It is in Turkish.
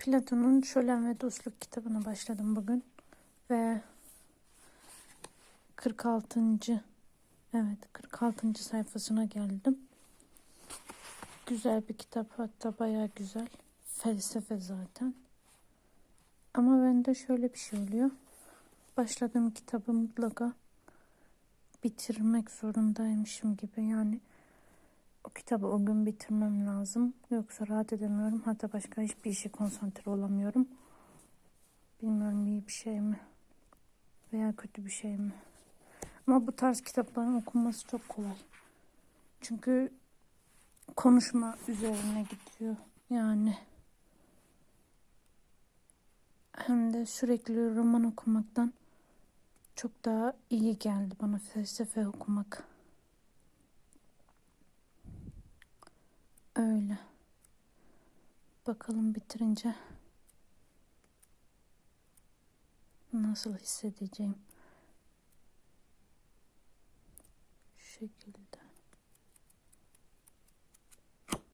Platon'un Şölen ve Dostluk kitabına başladım bugün. Ve 46. Evet 46. sayfasına geldim. Güzel bir kitap hatta bayağı güzel. Felsefe zaten. Ama bende şöyle bir şey oluyor. Başladığım kitabı mutlaka bitirmek zorundaymışım gibi yani o kitabı o gün bitirmem lazım. Yoksa rahat edemiyorum. Hatta başka hiçbir işe konsantre olamıyorum. Bilmiyorum iyi bir şey mi? Veya kötü bir şey mi? Ama bu tarz kitapların okunması çok kolay. Çünkü konuşma üzerine gidiyor. Yani hem de sürekli roman okumaktan çok daha iyi geldi bana felsefe okumak. Bakalım bitirince nasıl hissedeceğim. Şekilde.